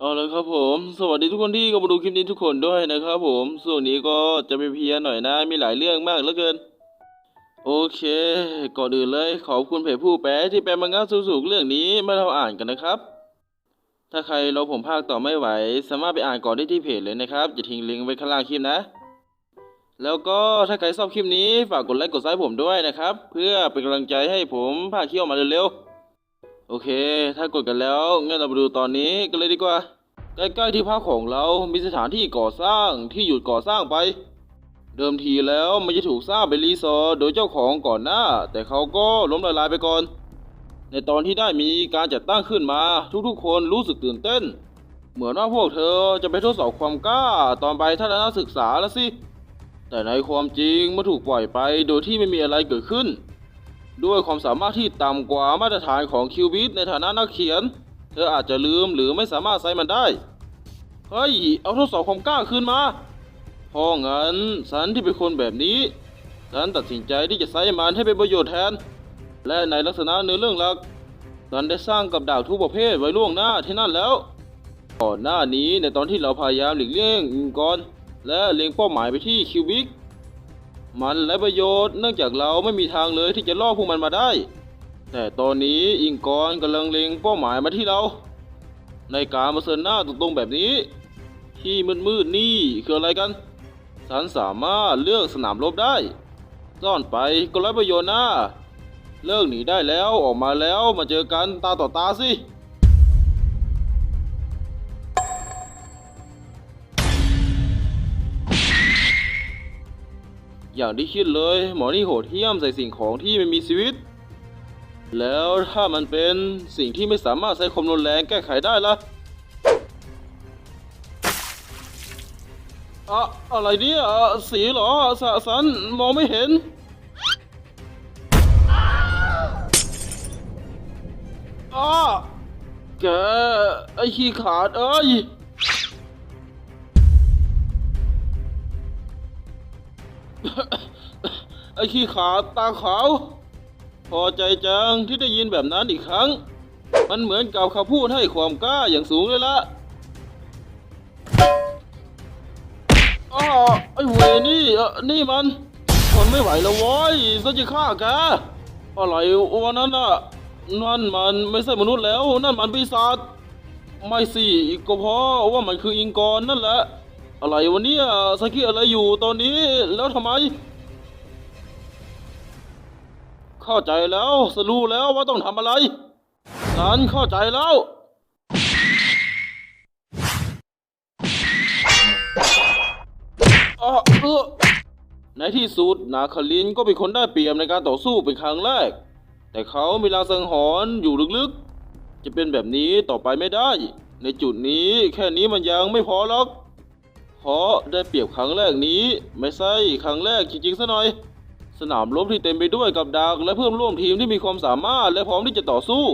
เอาลยครับผม สวัสดีทุกคนที่เข้ามาดูคลิปนี้ทุกคนด้วยนะครับผมส่วนนี้ก็จะเป็นเพียหน่อยนะ มีหลายเรื่องมากเหลือเกิน โอเค ก่อนอื่นเลยขอบคุณเพจผู้แปลที่แปลมังงะสูงๆเรื่องนี้มาเราอ่านกันนะครับ ถ้าใครเรอผมภาคต่อไม่ไหว สามารถไปอ่านก่อนได้ที่เพจเลยนะครับ จะทิ้งลิงก์ไว้ข้างล่างคลิปนะ แล้วก็ถ้าใครชอบคลิปนี้ฝากกดไลค์กดซับผมด้วยนะครับ เพื่อเป็นกำลังใจให้ผมภาคเคี่ยวมาเร็วๆ โอเค ถ้ากดกันแล้วงั้นเราไปดูตอนนี้กันเลยดีกว่า ใกล้ๆที่พักของเรามีสถานที่ก่อสร้างที่หยุดก่อสร้างไป เดิมทีแล้วมันจะถูกสร้างเป็นรีสอร์ทโดยเจ้าของก่อนหน้า แต่เขาก็ล้มละลายไปก่อน ในตอนที่ได้มีการจัดตั้งขึ้นมา ทุกๆ คนรู้สึกตื่นเต้น เหมือนว่าพวกเธอจะไปทดสอบความกล้าตอนไปทัศนศึกษาแล้วสิแต่ในความจริงมันถูกปล่อยไปโดยที่ไม่มีอะไรเกิดขึ้น ด้วยความสามารถที่ต่ำกว่ามาตรฐานของคิวบิสในฐานะนักเขียน เธออาจจะลืมหรือไม่สามารถใช้มันได้ เฮ้ย เอาทดสอบความกล้าคืนมาเพราะงั้นฉันที่เป็นคนแบบนี้ฉันตัดสินใจที่จะใช้มันให้เป็นประโยชน์แทน และในลักษณะเนื้อเรื่องหลักฉันได้สร้างกับดักทุกประเภทไว้ล่วงหน้าที่นั่นแล้ว ก่อนหน้านี้ในตอนที่เราพยายามหลีกเลี่ยงอิงกรและเล็งเป้าหมายไปที่คิวบิก มันไร้ประโยชน์เนื่องจากเราไม่มีทางเลยที่จะล่อพวกมันมาได้ แต่ตอนนี้อิงกรกำลังเล็งเป้าหมายมาที่เรา ในการมาเสนหน้าตรงๆแบบนี้ ที่มืดๆนี่คืออะไรกัน ฉันสามารถเลือกสนามรบได้ ซ่อนไปก็ไร้ประโยชน์นะเลิกหนีได้แล้วออกมาแล้วมาเจอกันตาต่อตาสิ อย่างที่คิดเลย หมอนี่โหดเหี้ยมใส่สิ่งของที่ไม่มีชีวิต แล้วถ้ามันเป็นสิ่งที่ไม่สามารถใช้ความรุนแรงแก้ไขได้ล่ะอะอะไรเนี่ยสีเหรอสะสันมองไม่เห็น อ้าแกไอ้ขี้ขาดเอ้ย ไอ้ขี้ขาตาขาว พอใจจังที่ได้ยินแบบนั้นอีกครั้ง มันเหมือนกับเขาพูดให้ความกล้าอย่างสูงเลยละอ้อไอ้เวนี่เอ่อนี่มันทนไม่ไหวแล้วโว้ยซะจะฆ่าแกอะไรวันนั้นน่ะ นั่นมันไม่ใช่มนุษย์แล้ว นั่นมันปีศาจ ไม่สิก็เพราะว่ามันคืออิงกรนั่นแหละ อะไรวะเนี่ยสกิอะไรอยู่ตอนนี้แล้วทำไม เข้าใจแล้วสรู้แล้วว่าต้องทำอะไรฉันเข้าใจแล้วอเออในที่สุดนาคาลินก็เป็นคนได้เปรียบในการต่อสู้เป็นครั้งแรก แต่เขามีลางสังหรณ์อยู่ลึกๆ จะเป็นแบบนี้ต่อไปไม่ได้ ในจุดนี้แค่นี้มันยังไม่พอหรอก เพราะได้เปรียบครั้งแรกนี้ ไม่ใช่ครั้งแรกจริงๆซะหน่อย สนามรบที่เต็มไปด้วยกับดักและเพื่อนร่วมทีมที่มีความสามารถและพร้อมที่จะต่อสู้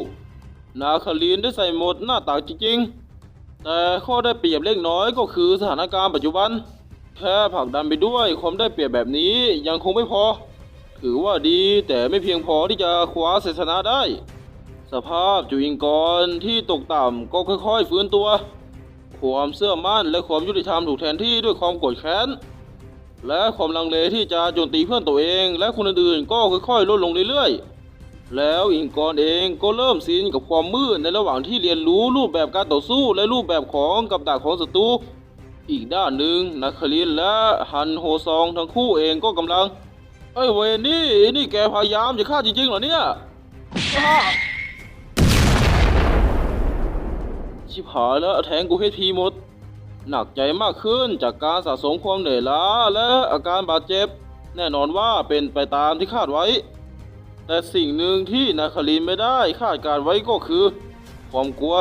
นาคาลีนได้ใส่หมดหน้าตากจริงๆ แต่ข้อได้เปรียบเล็กน้อยก็คือสถานการณ์ปัจจุบัน แค่ผลักดันไปด้วยความได้เปรียบแบบนี้ยังคงไม่พอ ถือว่าดีแต่ไม่เพียงพอที่จะคว้าชัยชนะได้ สภาพจุยิงกรที่ตกต่ำก็ค่อยๆฟื้นตัว ความเชื่อมั่นและความยุติธรรมถูกแทนที่ด้วยความโกรธแค้น และความลังเลที่จะโจมตีเพื่อนตัวเอง และคนอื่นๆก็ค่อยๆลดลงเรื่อยๆ แล้วอิงกรเองก็เริ่มชินกับความมืดในระหว่างที่เรียนรู้รูปแบบการต่อสู้และรูปแบบของกับดักของศัตรูอีกด้านหนึ่งนักคลินและฮันโฮซองทั้งคู่เองก็กำลัง เอ้ยเวนี่นี่แกพยายามจะฆ่าจริงๆเหรอเนี่ย ชิบหายแล้วแทงกูเฮดพีหมด หนักใจมากขึ้นจากการสะสมความเหนื่อยล้าและอาการบาดเจ็บ แน่นอนว่าเป็นไปตามที่คาดไว้ แต่สิ่งหนึ่งที่นาคารินไม่ได้คาดการไว้ก็คือ ความกลัว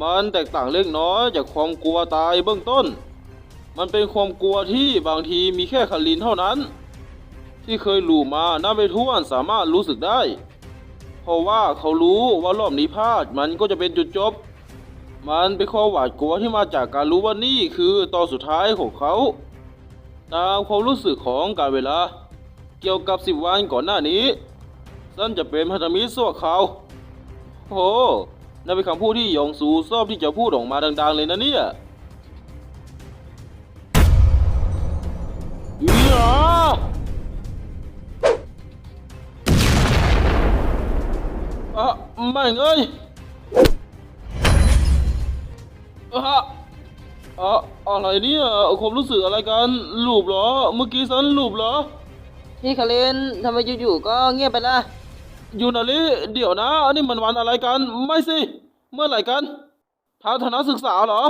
มันแตกต่างเล็กน้อยจากความกลัวตายเบื้องต้น มันเป็นความกลัวที่บางทีมีแค่คารินเท่านั้น ที่เคยหลู่มานับไปท้วนสามารถรู้สึกได้ เพราะว่าเขารู้ว่ารอบนี้พลาดมันก็จะเป็นจุดจบ มันเป็นความหวาดกลัวที่มาจากการรู้ว่านี่คือตอนสุดท้ายของเขา ตามความรู้สึกของการเวลา เกี่ยวกับสิบวันก่อนหน้านี้ฉันจะเป็นพันธมิตรสั่วเขาโอ้นั่นเป็นคำพูดที่ยองซูชอบที่จะพูดออกมาดัง ๆ เลยนะเนี่ยอีหรออะไม่งเอ้ย อะอะอะไรเนี่ยผมรู้สึกอะไรกันหลูบเหรอ เมื่อกี้ฉันหลูบเหรอ พี่คารินทำไมอยู่ๆก็เงียบไปล่ะยูนาลิเดี๋ยวนะนี่มันวันอะไรกัน ไม่สิ เมื่อไหร่กันทัศนศึกษาเหรอ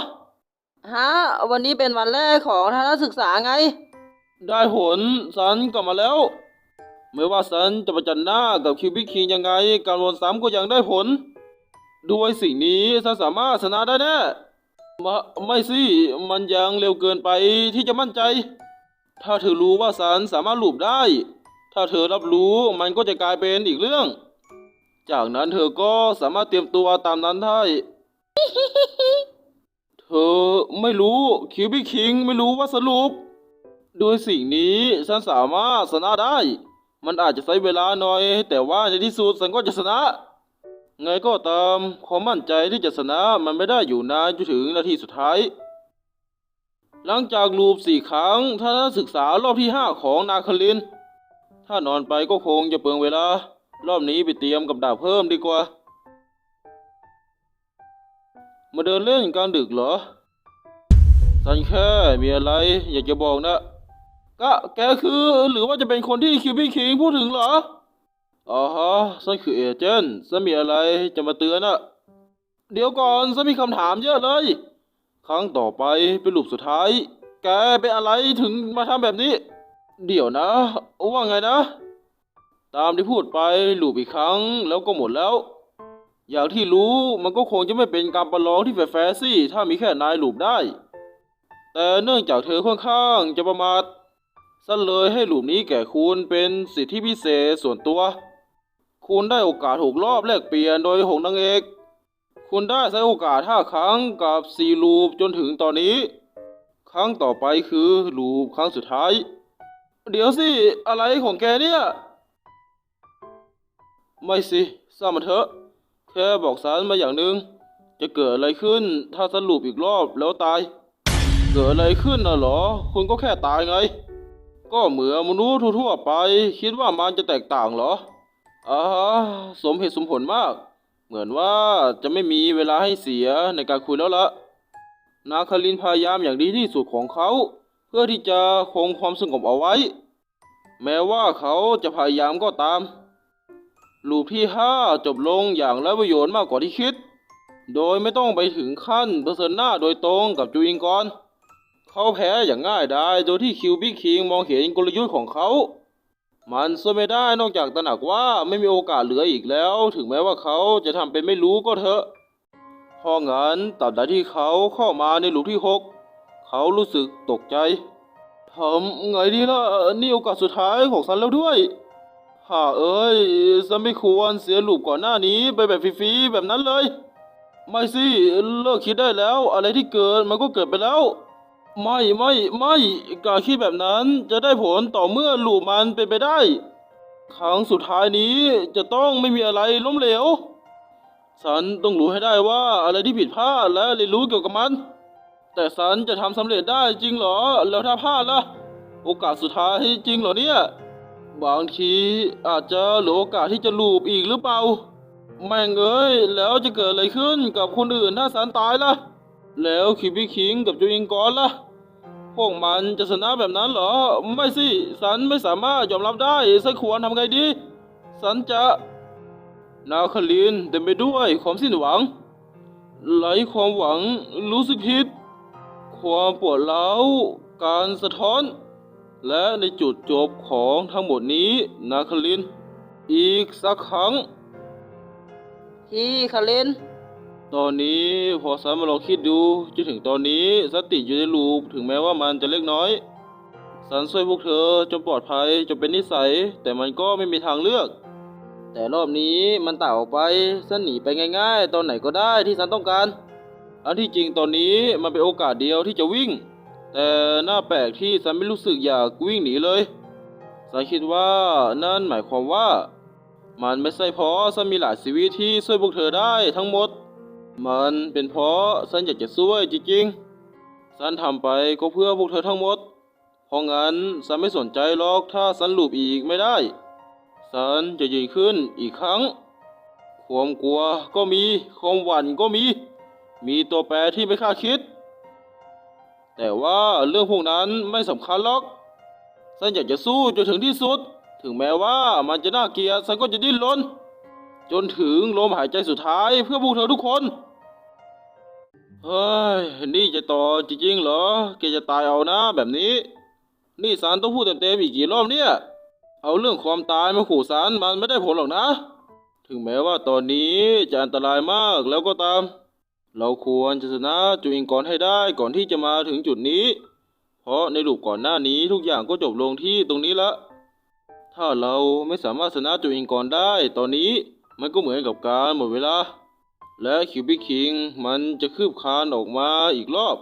ฮะ วันนี้เป็นวันแรกของทัศนศึกษาไง ได้ผลฉันกลับมาแล้ว ไม่ว่าฉันจะประจันหน้ากับคิวบิคิงยังไง การวนซ้ำก็ยังได้ผล ด้วยสิ่งนี้ฉันสามารถชนะได้แน่ มาไม่สิ มันยังเร็วเกินไปที่จะมั่นใจ ถ้าเธอรู้ว่าฉันสามารถหลูบได้ ถ้าเธอรับรู้มันก็จะกลายเป็นอีกเรื่อง จากนั้นเธอก็สามารถเตรียมตัวตามนั้นได้ เธอไม่รู้คิวบิคิงไม่รู้ว่าสรุป โดยสิ่งนี้ฉันสามารถชนะได้ มันอาจจะใช้เวลาหน่อย แต่ว่าในที่สุดฉันก็จะชนะ ไงก็ตามความมั่นใจที่จะชนะมันไม่ได้อยู่นานจนถึงนาทีสุดท้าย หลังจากลูปสี่ครั้งท่านนักศึกษารอบที่ห้าของนาคลิน ถ้านอนไปก็คงจะเปลืองเวลา รอบนี้ไปเตรียมกับดาบเพิ่มดีกว่า มาเดินเล่นกลางดึกเหรอฉันแค่มีอะไรอยากจะบอกนะก็แกคือหรือว่าจะเป็นคนที่คิวบี้คิงพูดถึงเหรอ อ๋อฮะฉันคือเอเจนต์ฉันมีอะไรจะมาเตือนนะเดี๋ยวก่อนฉันมีคำถามเยอะเลย ครั้งต่อไปเป็นลูปสุดท้าย แกเป็นอะไรถึงมาทำแบบนี้ เดี๋ยวนะ ว่าไงนะ ตามที่พูดไปลูปอีกครั้งแล้วก็หมดแล้ว อย่างที่รู้มันก็คงจะไม่เป็นการประลองที่แฟร์ๆสิถ้ามีแค่นายลูปได้ แต่เนื่องจากเธอค่อนข้างจะประมาทสั้นเลยให้หลุมนี้แก่คุณเป็นสิทธิพิเศษส่วนตัว คุณได้โอกาสหกรอบแลกเปลี่ยนโดยหกนางเอก คุณได้ใช้โอกาสห้าครั้งกับสี่ลูปจนถึงตอนนี้ ครั้งต่อไปคือลูปครั้งสุดท้าย เดี๋ยวสิ อะไรของแกเนี่ย ไม่สิสร้างมันเถอะ แค่บอกสารมาอย่างหนึ่งจะเกิดอะไรขึ้นถ้าสรุปอีกรอบแล้วตาย เกิดอะไรขึ้นน่ะเหรอ คุณก็แค่ตายไง ก็เหมือนมนุษย์ทั่วๆไป คิดว่ามันจะแตกต่างเหรอ อ่าสมเหตุสมผลมาก เหมือนว่าจะไม่มีเวลาให้เสียในการคุยแล้วละนาคารินพยายามอย่างดีที่สุดของเขา เพื่อที่จะคงความสงบเอาไว้ แม้ว่าเขาจะพยายามก็ตามลูปที่ห้าจบลงอย่างไร้ประโยชน์มากกว่าที่คิด โดยไม่ต้องไปถึงขั้นเผชิญหน้าโดยตรงกับจูอิงกอนเขาแพ้อย่างง่ายดายโดยที่คิวบิคิงมองเห็นกลยุทธ์ของเขา มันช่วยไม่ได้นอกจากตระหนักว่าไม่มีโอกาสเหลืออีกแล้ว ถึงแม้ว่าเขาจะทำเป็นไม่รู้ก็เถอะเพราะงั้นตราบใดที่เขาเข้ามาในหลุมที่หกเขารู้สึกตกใจทำไงดีล่ะนี่โอกาสสุดท้ายของฉันแล้วด้วยฮ่าเอ้ยฉันไม่ควรเสียหลุมก่อนหน้านี้ไปแบบฟรีๆแบบนั้นเลย ไม่สิเลิกคิดได้แล้ว อะไรที่เกิดมันก็เกิดไปแล้ว ไม่ไม่ไม่การคิดแบบนั้นจะได้ผลต่อเมื่อลูมันเป็นไปได้ ครั้งสุดท้ายนี้จะต้องไม่มีอะไรล้มเหลว ฉันต้องรู้ให้ได้ว่าอะไรที่ผิดพลาดและเรียนรู้เกี่ยวกับมัน แต่ฉันจะทำสำเร็จได้จริงเหรอ แล้วถ้าพลาดล่ะ โอกาสสุดท้ายจริงเหรอเนี่ย บางทีอาจจะเหลือโอกาสที่จะลูปอีกหรือเปล่า แม่งเอ้ยแล้วจะเกิดอะไรขึ้นกับคนอื่นถ้าสันตายล่ะ แล้วคิวบิคิงกับจูอิงกอนล่ะ พวกมันจะชนะแบบนั้นเหรอ ไม่สิ สันไม่สามารถยอมรับได้สักควรทำไงดี สันจะนาคาลินเต็มไปด้วยความสิ้นหวังไร้ความหวังรู้สึกผิด ความปวดร้าวการสะท้อน และในจุดจบของทั้งหมดนี้นาคาลิน อีกสักครั้ง พี่คาริน ตอนนี้พอสันมาลองคิดดูจนถึงตอนนี้สติอยู่ในลูปถึงแม้ว่ามันจะเล็กน้อย สันช่วยพวกเธอจนปลอดภัยจนเป็นนิสัย แต่มันก็ไม่มีทางเลือก แต่รอบนี้มันต่างออกไปสันหนีไปง่าย ๆ ตอนไหนก็ได้ที่สันต้องการ อันที่จริงตอนนี้มันเป็นโอกาสเดียวที่จะวิ่ง แต่หน่าแปลกที่สันไม่รู้สึกอยากวิ่งหนีเลยสันคิดว่านั่นหมายความว่า มันไม่ใช่เพราะสันมีหลายชีวิตที่ช่วยพวกเธอได้ทั้งหมด มันเป็นเพราะฉันอยากจะช่วยจริงๆฉันทำไปก็เพื่อพวกเธอทั้งหมด เพราะงั้นฉันไม่สนใจหรอกถ้าฉันหลูบอีกไม่ได้ฉันจะยืนขึ้นอีกครั้ง ความกลัวก็มี ความหวั่นก็มี มีตัวแปรที่ไม่คาดคิด แต่ว่าเรื่องพวกนั้นไม่สำคัญหรอก ฉันอยากจะสู้จนถึงที่สุด ถึงแม้ว่ามันจะน่าเกลียดฉันก็จะดิ้นรน จนถึงลมหายใจสุดท้ายเพื่อพวกเธอทุกคน เฮ้ย นี่จะต่อจริงๆเหรอ แกจะตายเอานะแบบนี้ นี่สารต้องพูดเต็มๆอีกกี่รอบเนี่ย เอาเรื่องความตายมาขู่สารมันไม่ได้ผลหรอกนะ ถึงแม้ว่าตอนนี้จะอันตรายมากแล้วก็ตาม เราควรจะชนะจูอิงกอนให้ได้ก่อนที่จะมาถึงจุดนี้ เพราะในลูปก่อนหน้านี้ทุกอย่างก็จบลงที่ตรงนี้ละ ถ้าเราไม่สามารถชนะจูอิงกอนได้ ตอนนี้มันก็เหมือนกับการหมดเวลา และคิวบิคิงมันจะคืบคานออกมาอีกรอบ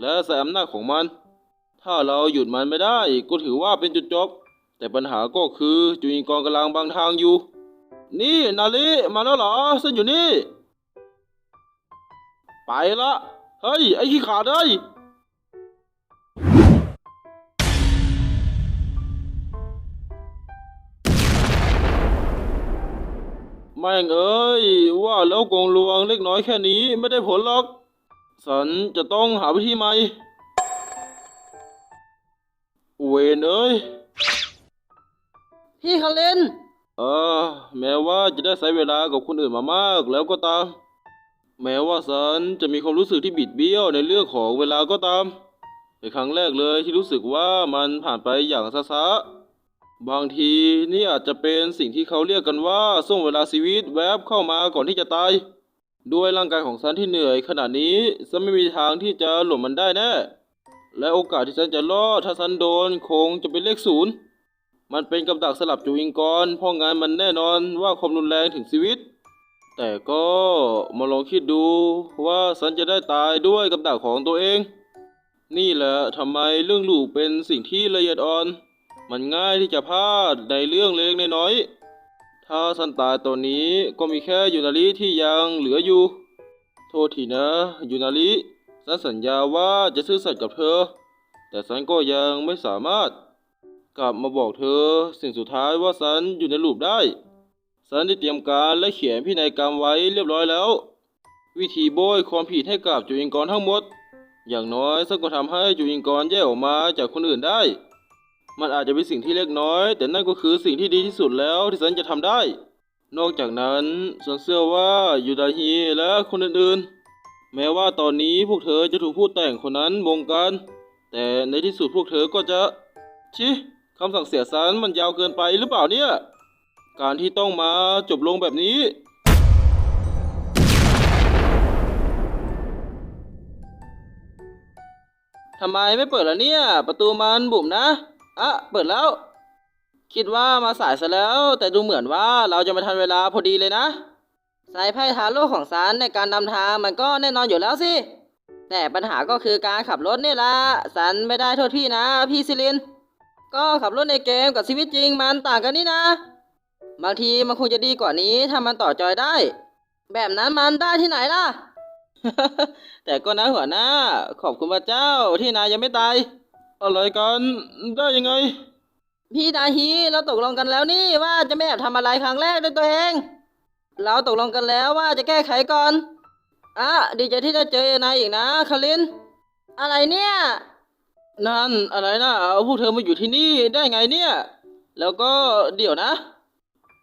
และใส่อำนาจของมัน ถ้าเราหยุดมันไม่ได้ก็ถือว่าเป็นจุดจบ แต่ปัญหาก็คือจูอิงกอนกำลังบางทางอยู่ นี่นาลิมาแล้วเหรอฉันอยู่นี่ ไปละ เฮ้ย ไอ้ขี้ขาดเอ้ย ม่งเอ้ย ว่าแล้วกงลวงเล็กน้อยแค่นี้ไม่ได้ผลหรอก สันจะต้องหาวิธีใหม่ เวนเอ้ย พี่คารินเออแม้ว่าจะได้ใช้เวลากับคนอื่นมามากแล้วก็ตาม แม้ว่าฉันจะมีความรู้สึกที่บิดเบี้ยวในเรื่องของเวลาก็ตามเป็นครั้งแรกเลยที่รู้สึกว่ามันผ่านไปอย่างช้าๆ บางทีนี่อาจจะเป็นสิ่งที่เขาเรียกกันว่าช่วงเวลาชีวิตแวบเข้ามาก่อนที่จะตาย ด้วยร่างกายของฉันที่เหนื่อยขนาดนี้ฉันไม่มีทางที่จะหลบมันได้แน่ และโอกาสที่ฉันจะรอดถ้าฉันโดนคงจะเป็นเลขศูนย์ มันเป็นกับดักสลับจูอิงกรเพราะงานมันแน่นอนว่าความรุนแรงถึงชีวิต แต่ก็มาลองคิดดูว่าฉันจะได้ตายด้วยกับดักของตัวเอง นี่แหละทำไมเรื่องลูกเป็นสิ่งที่ละเอียดอ่อน มันง่ายที่จะพลาดในเรื่องเล็กน้อย ถ้าฉันตายตอนนี้ก็มีแค่ยูนาริที่ยังเหลืออยู่ โทษทีนะยูนาริฉันสัญญาว่าจะซื่อสัตย์กับเธอ แต่ฉันก็ยังไม่สามารถ กลับมาบอกเธอสิ่งสุดท้ายว่าฉันอยู่ในรูปได้ฉันได้เตรียมการและเขียนพินัยกรรมไว้เรียบร้อยแล้ว วิธีโบยความผิดให้กับจุอิงกรทั้งหมด อย่างน้อยฉันก็ทำให้จุอิงกรแยกออกมาจากคนอื่นได้ มันอาจจะเป็นสิ่งที่เล็กน้อย แต่นั่นก็คือสิ่งที่ดีที่สุดแล้วที่ฉันจะทำได้ นอกจากนั้นฉันเชื่อว่ายูดาฮีและคนอื่นๆ แม้ว่าตอนนี้พวกเธอจะถูกผู้แต่งคนนั้นบงการ แต่ในที่สุดพวกเธอก็จะชิคำสั่งเสียสารมันยาวเกินไปหรือเปล่าเนี่ย การที่ต้องมาจบลงแบบนี้ ทำไมไม่เปิดล่ะเนี่ย ประตูมันบุ่มนะ อะเปิดแล้ว คิดว่ามาสายซะแล้ว แต่ดูเหมือนว่าเราจะมาทันเวลาพอดีเลยนะ สายไพ่ทาโร่ของซันในการนำทางมันก็แน่นอนอยู่แล้วสิ แต่ปัญหาก็คือการขับรถนี่ละซันไม่ได้โทษพี่นะ พี่ซิลิน ก็ขับรถในเกมกับชีวิตจริงมันต่างกันนี่นะ บางทีมันคงจะดีกว่านี้ถ้ามันต่อจอยได้ แบบนั้นมันได้ที่ไหนล่ะ แต่ก็นะหัวหน้า ขอบคุณพระเจ้าที่นายยังไม่ตาย อะไรกันได้ยังไง พี่นาฮีเราตกลงกันแล้วนี่ว่าจะไม่แอบทำอะไรครั้งแรกด้วยตัวเอง เราตกลงกันแล้วว่าจะแก้ไขก่อนอะดีใจที่ได้เจอนายอีกนะคาริน อะไรเนี่ย นั่นอะไรนะเอาพวกเธอมาอยู่ที่นี่ได้ไงเนี่ย แล้วก็เดี๋ยวนะ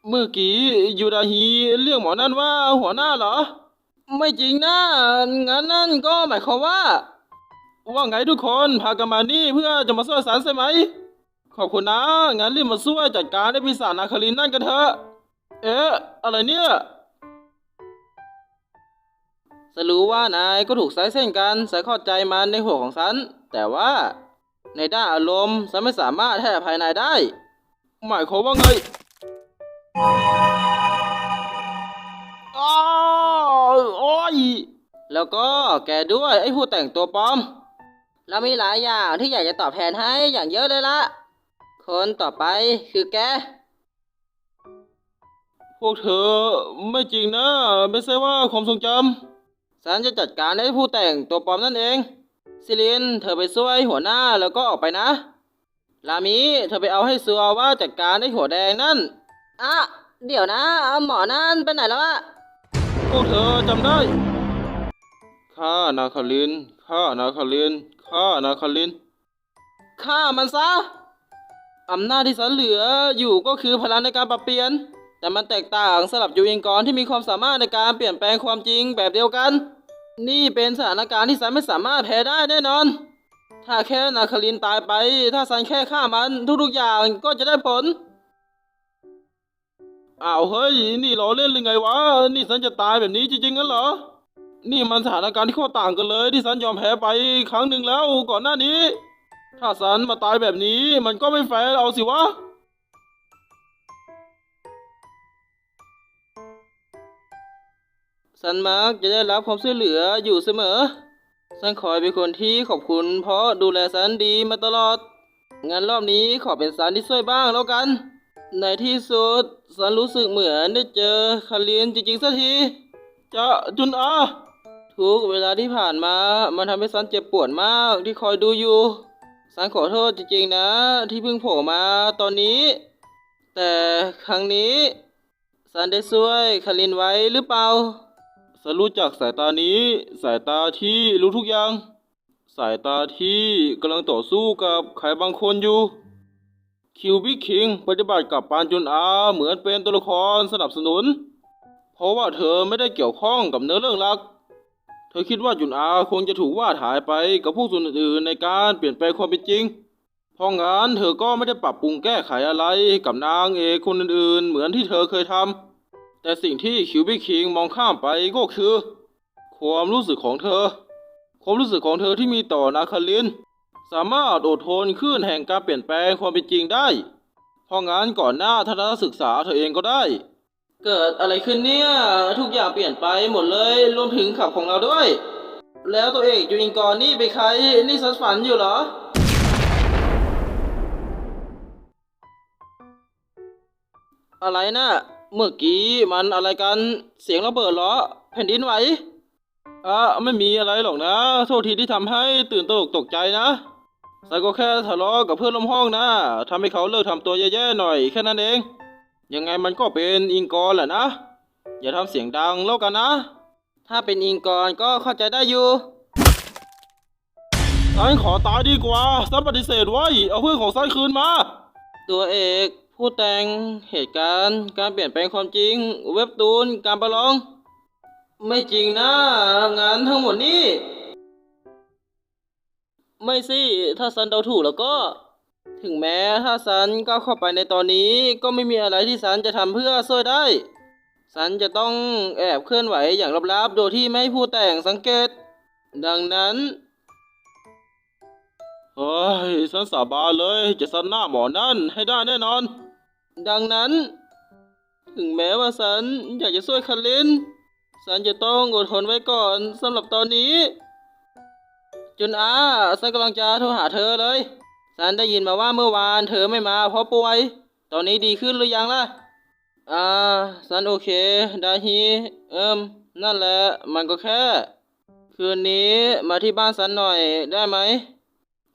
เมื่อกี้ยูดาฮีเรียกหมอนั่นว่าหัวหน้าเหรอ ไม่จริงนะงั้นนั่นก็หมายความว่า ว่าไงทุกคนพากันมานี่เพื่อจะมาช่วยสารใช่ไหม ขอบคุณนะ งั้นรีบมาช่วยจัดการไอ้ปีศาจนาคารินนั่นกันเถอะ เอ๊ะ อะไรเนี่ยฉันรู้ว่านายก็ถูกสายเส้นกันฉันเข้าใจมันในหัวของฉัน แต่ว่าในด้านอารมณ์ฉันไม่สามารถให้อภัยนายได้ หมายความว่าไงอ้าวโอ้ยแล้วก็แกด้วยไอ้ผู้แต่งตัวปลอม เรามีหลายอย่างที่อยากจะตอบแทนให้อย่างเยอะเลยละ คนต่อไปคือแก พวกเธอไม่จริงนะ ไม่ใช่ว่าความทรงจฉันจะจัดการให้ผู้แต่งตัวปลอมนั่นเอง ซิลิน เธอไปช่วยหัวหน้าแล้วก็ออกไปนะ ลามิเธอไปเอาให้ซัวว่าจัดการให้หัวแดงนั่น อะ เดี๋ยวนะ หมอนั่นไปไหนแล้วอะพวกเธอจำได้ ข้านาคาลิน ข้านาคาลิน ข้านาคาลินฆ่ามันซะ อำนาจที่ฉันเหลืออยู่ก็คือพลังในการปรับเปลี่ยน แต่มันแตกต่างสลับยูเองกรที่มีความสามารถในการเปลี่ยนแปลงความจริงแบบเดียวกัน นี่เป็นสถานการณ์ที่ฉันไม่สามารถแพ้ได้แน่นอน ถ้าแค่นาคารินตายไป ถ้าฉันแค่ฆ่ามันทุกๆอย่างก็จะได้ผลอ้าวเฮ้ย นี่ล้อเล่นหรือไงวะ นี่ฉันจะตายแบบนี้จริงๆงั้นเหรอ นี่มันสถานการณ์ที่โคตรต่างกันเลย ที่ฉันยอมแพ้ไปครั้งหนึ่งแล้วก่อนหน้านี้ ถ้าฉันมาตายแบบนี้ มันก็ไม่แฟร์เอาสิวะฉันมักจะได้รับความช่วยเหลืออยู่เสมอฉันคอยเป็นคนที่ขอบคุณเพราะดูแลฉันดีมาตลอดงั้นรอบนี้ขอเป็นฉันที่ช่วยบ้างแล้วกัน ในที่สุดฉันรู้สึกเหมือนได้เจอคารินจริงๆสักทีจะจุนอา ทุกเวลาที่ผ่านมา มันทำให้ฉันเจ็บปวดมากที่คอยดูอยู่ฉันขอโทษจริงๆนะ ที่เพิ่งโผล่มาตอนนี้ แต่ครั้งนี้ฉันได้ช่วยคารินไว้หรือเปล่าฉันรู้จักสายตานี้ สายตาที่รู้ทุกอย่าง สายตาที่กำลังต่อสู้กับใครบางคนอยู่ คิวบิคิงปฏิบัติกับปานจุนอาเหมือนเป็นตัวละครสนับสนุน เพราะว่าเธอไม่ได้เกี่ยวข้องกับเนื้อเรื่องหลัก เธอคิดว่าจุนอาคงจะถูกวาดหายไปกับพวกส่วนอื่นในการเปลี่ยนแปลงความเป็นจริง เพราะงั้นเธอก็ไม่ได้ปรับปรุงแก้ไขอะไรกับนางเอกคนอื่นๆ เหมือนที่เธอเคยทำ แต่สิ่งที่คิวบิคิงมองข้ามไปก็คือ ความรู้สึกของเธอ ความรู้สึกของเธอที่มีต่อนาคาลิน สามารถอดทนขึ้นแห่งการเปลี่ยนแปลงความเป็นจริงได้ เพราะงั้นก่อนหน้าทัศนศึกษาเธอเองก็ได้ เกิดอะไรขึ้นเนี่ย ทุกอย่างเปลี่ยนไปหมดเลยรวมถึงขับของเราด้วย แล้วตัวเอกยูอิงกรนี่เป็นใครนี่ฉันฝันอยู่เหรอ อะไรนะเมื่อกี้มันอะไรกันเสียงระเบิดเหรอ แผ่นดินไหวอะไม่มีอะไรหรอกนะ โทษทีที่ทำให้ตื่นตระหนกตกใจนะฉันก็แค่ทะเลาะกับเพื่อนร่วมห้องนะทำให้เขาเลิกทำตัวแย่ๆหน่อยแค่นั้นเอง ยังไงมันก็เป็นอิงกอร์แหละนะ อย่าทำเสียงดังแล้วกันนะ ถ้าเป็นอิงกรก็เข้าใจได้อยู่ฉันขอตายดีกว่าฉันปฏิเสธไว้ เอาเพื่อนของฉันคืนมา ตัวเอกผู้แต่งเหตุการณ์การเปลี่ยนแปลงความจริง เว็บตูนการประลอง ไม่จริงนะงานทั้งหมดนี้ ไม่สิ ถ้าซันเดาถูกแล้วก็ ถึงแม้ถ้าซันก้าวเข้าไปในตอนนี้ก็ไม่มีอะไรที่ซันจะทำเพื่อช่วยได้ซันจะต้องแอบเคลื่อนไหวอย่างลับๆ โดยที่ไม่ให้ผู้แต่งสังเกต ดังนั้นเฮ้ยฉันสาบานเลยจะซันหน้าหมอนั่นให้ได้แน่นอน ดังนั้น ถึงแม้ว่าฉันอยากจะช่วยคารินฉันจะต้องอดทนไว้ก่อนสำหรับตอนนี้ จุนอาฉันกำลังจะโทรหาเธอเลย ฉันได้ยินมาว่าเมื่อวานเธอไม่มาเพราะป่วย ตอนนี้ดีขึ้นหรือยังล่ะ อ่า ฉันโอเค ดาฮีเอิมนั่นแหละ มันก็แค่ คืนนี้มาที่บ้านฉันหน่อยได้ไหม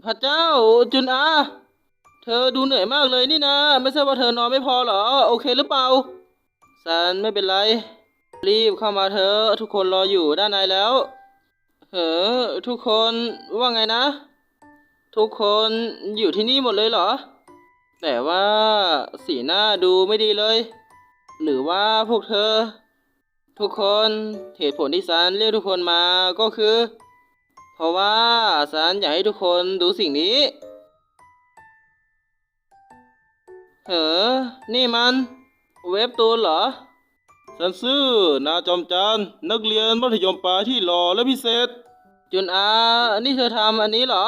พระเจ้าจุนอา เธอดูเหนื่อยมากเลยนี่นะ ไม่ใช่ว่าเธอนอนไม่พอเหรอ โอเคหรือเปล่าซันไม่เป็นไร รีบเข้ามาเถอะทุกคนรออยู่ด้านในแล้ว เฮ้อทุกคนว่าไงนะ ทุกคนอยู่ที่นี่หมดเลยเหรอ แต่ว่าสีหน้าดูไม่ดีเลย หรือว่าพวกเธอ ทุกคนเหตุผลที่ซันเรียกทุกคนมาก็คือ เพราะว่าซันอยากให้ทุกคนดูสิ่งนี้เออนี่มัน เว็บตูนเหรอฉันซื่อนาจอมจานนักเรียนมัธยมปลายที่หล่อและพิเศษ จุนอา นี่เธอทำอันนี้เหรอ